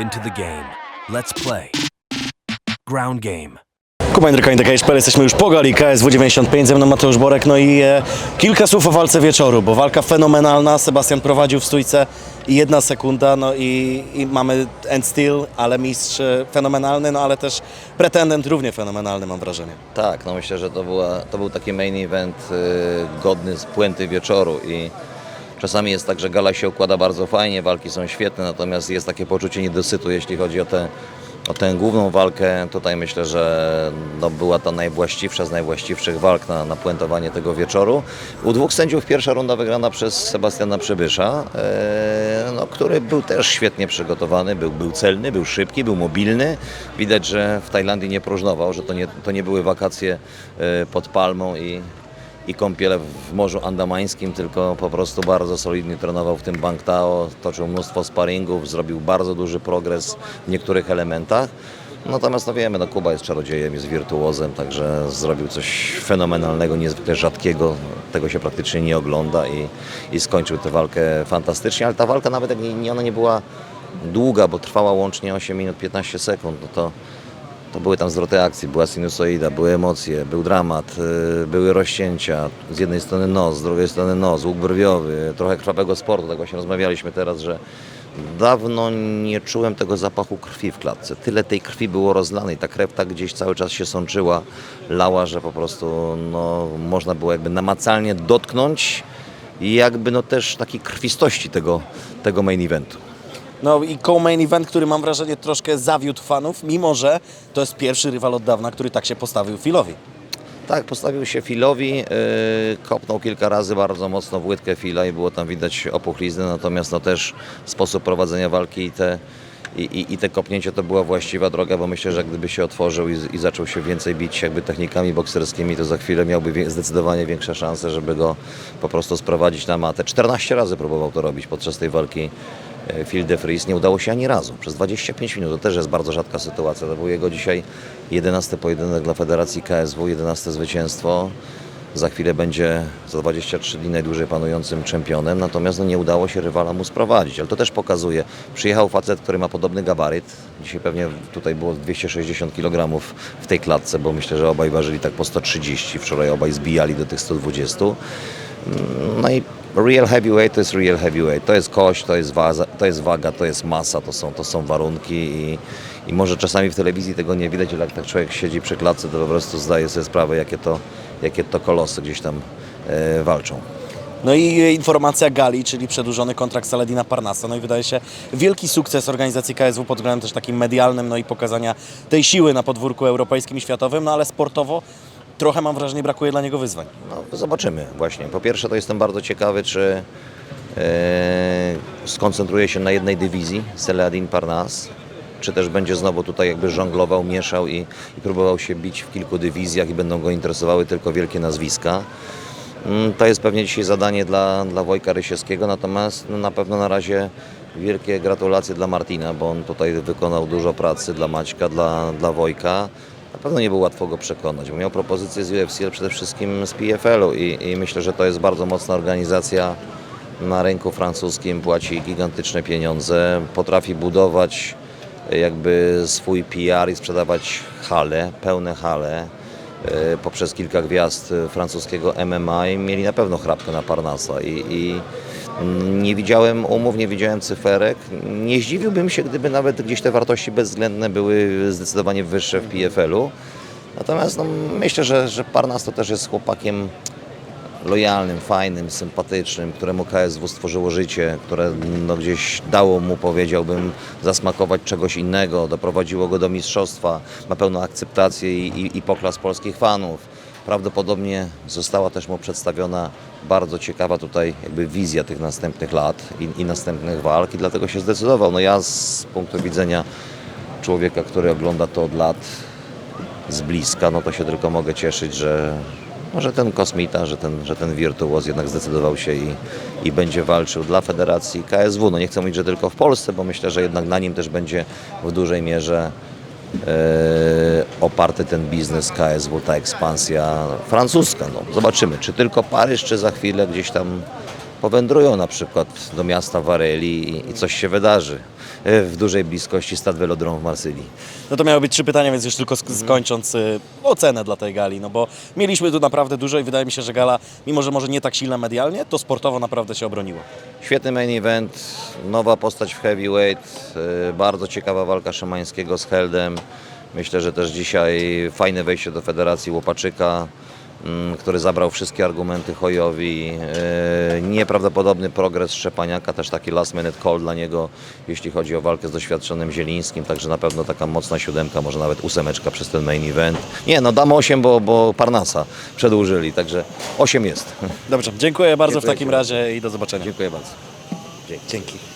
into the game. Let's play. Ground game. Kuba Jędryka, Indyka.pl, jesteśmy już po gali KSW 95, ze mną Mateusz Borek, no i e, kilka słów o walce wieczoru, bo walka fenomenalna, Sebastian prowadził w stójce i jedna sekunda, no i, i mamy end still, ale mistrz e, fenomenalny, no ale też pretendent równie fenomenalny mam wrażenie. Tak, no myślę, że to, była, to był taki main event y, godny z puenty wieczoru i czasami jest tak, że gala się układa bardzo fajnie, walki są świetne, natomiast jest takie poczucie niedosytu, jeśli chodzi o tę o tę główną walkę. Tutaj myślę, że no, była to najwłaściwsza z najwłaściwszych walk na, na puentowanie tego wieczoru. U dwóch sędziów pierwsza runda wygrana przez Sebastiana Przybysza, e, no, który był też świetnie przygotowany, był, był celny, był szybki, był mobilny. Widać, że w Tajlandii nie próżnował, że to nie, to nie były wakacje e, pod palmą i, i kąpiele w Morzu Andamańskim, tylko po prostu bardzo solidnie trenował w tym Bangtao, toczył mnóstwo sparingów, zrobił bardzo duży progres w niektórych elementach. Natomiast no wiemy, no Kuba jest czarodziejem, jest wirtuozem, także zrobił coś fenomenalnego, niezwykle rzadkiego, tego się praktycznie nie ogląda i, i skończył tę walkę fantastycznie, ale ta walka nawet jak nie- ona nie była długa, bo trwała łącznie 8 minut 15 sekund, no to to były tam zwroty akcji, była sinusoida, były emocje, był dramat, y, były rozcięcia. Z jednej strony nos, z drugiej strony nos, łuk brwiowy, trochę krwawego sportu. Tak właśnie rozmawialiśmy teraz, że dawno nie czułem tego zapachu krwi w klatce. Tyle tej krwi było rozlanej, ta krew tak gdzieś cały czas się sączyła, lała, że po prostu no, można było jakby namacalnie dotknąć i jakby no też takiej krwistości tego, tego main eventu. No i co-main event, który mam wrażenie troszkę zawiódł fanów, mimo że to jest pierwszy rywal od dawna, który tak się postawił Filowi. Tak, postawił się Filowi, yy, kopnął kilka razy bardzo mocno w łydkę Fila i było tam widać opuchlizny, natomiast no też sposób prowadzenia walki i te, i, i, i te kopnięcie to była właściwa droga, bo myślę, że gdyby się otworzył i, i zaczął się więcej bić jakby technikami bokserskimi, to za chwilę miałby wie, zdecydowanie większe szanse, żeby go po prostu sprowadzić na matę. 14 razy próbował to robić podczas tej walki Phil de Vries. Nie udało się ani razu. Przez 25 minut. To też jest bardzo rzadka sytuacja. To był jego dzisiaj 11 pojedynek dla Federacji KSW, 11 zwycięstwo. Za chwilę będzie za 23 dni najdłużej panującym czempionem, natomiast no, nie udało się rywala mu sprowadzić. Ale to też pokazuje, przyjechał facet, który ma podobny gabaryt. Dzisiaj pewnie tutaj było 260 kg w tej klatce, bo myślę, że obaj ważyli tak po 130. Wczoraj obaj zbijali do tych 120. No i real heavyweight to jest real heavyweight. To jest kość, to jest, to jest waga, to jest masa, to są, to są warunki i, i może czasami w telewizji tego nie widać, ale jak tak człowiek siedzi przy klatce, to po prostu zdaje sobie sprawę, jakie to, jakie to kolosy gdzieś tam e, walczą. No i e, informacja Gali, czyli przedłużony kontrakt Saladina Parnasa. No i wydaje się wielki sukces organizacji KSW pod względem też takim medialnym, no i pokazania tej siły na podwórku europejskim i światowym, no ale sportowo trochę mam wrażenie brakuje dla niego wyzwań. No, zobaczymy właśnie. Po pierwsze to jestem bardzo ciekawy, czy e, skoncentruje się na jednej dywizji, Seladin Parnas, czy też będzie znowu tutaj jakby żonglował, mieszał i, i próbował się bić w kilku dywizjach i będą go interesowały tylko wielkie nazwiska. Mm, To jest pewnie dzisiaj zadanie dla, dla Wojka Rysiewskiego, natomiast no, na pewno na razie wielkie gratulacje dla Martina, bo on tutaj wykonał dużo pracy dla Maćka, dla, dla Wojka. Na pewno nie było łatwo go przekonać, bo miał propozycje z UFC, ale przede wszystkim z PFL-u i, i myślę, że to jest bardzo mocna organizacja. Na rynku francuskim, płaci gigantyczne pieniądze, potrafi budować jakby swój PR i sprzedawać hale, pełne hale e, poprzez kilka gwiazd e, francuskiego MMA i mieli na pewno chrapkę na Parnasa i, i nie widziałem umów, nie widziałem cyferek. Nie zdziwiłbym się, gdyby nawet gdzieś te wartości bezwzględne były zdecydowanie wyższe w PFL-u. Natomiast no, myślę, że, że Parnas to też jest chłopakiem lojalnym, fajnym, sympatycznym, któremu KSW stworzyło życie, które no, gdzieś dało mu, powiedziałbym, zasmakować czegoś innego, doprowadziło go do mistrzostwa, ma pełną akceptację i, i, i poklas polskich fanów. Prawdopodobnie została też mu przedstawiona bardzo ciekawa tutaj jakby wizja tych następnych lat i, i następnych walk i dlatego się zdecydował. No ja z punktu widzenia człowieka, który ogląda to od lat, z bliska, no to się tylko mogę cieszyć, że, no, że ten kosmita, że ten, że ten wirtuoz jednak zdecydował się i, i będzie walczył dla Federacji KSW. No nie chcę mówić, że tylko w Polsce, bo myślę, że jednak na nim też będzie w dużej mierze e, oparty ten biznes KSW, ta ekspansja francuska. No, zobaczymy, czy tylko Paryż, czy za chwilę gdzieś tam powędrują na przykład do miasta Wareli i, coś się wydarzy e, w dużej bliskości Stade Velodrome w Marsylii. No to miały być trzy pytania, więc już tylko sk- skończąc y, ocenę dla tej gali, no bo mieliśmy tu naprawdę dużo i wydaje mi się, że gala, mimo że może nie tak silna medialnie, to sportowo naprawdę się obroniła. Świetny main event, nowa postać w heavyweight, y, bardzo ciekawa walka Szymańskiego z Heldem. Myślę, że też dzisiaj fajne wejście do Federacji Łopaczyka, mm, który zabrał wszystkie argumenty Hojowi. Y, Nieprawdopodobny progres Szczepaniaka, też taki last minute call dla niego, jeśli chodzi o walkę z doświadczonym Zielińskim, także na pewno taka mocna siódemka, może nawet ósemeczka przez ten main event. Nie, no dam 8, bo, bo Parnasa przedłużyli, także 8 jest. Dobrze, dziękuję bardzo Dziękuję w takim razie i do zobaczenia. Dziękuję bardzo. Dzięki.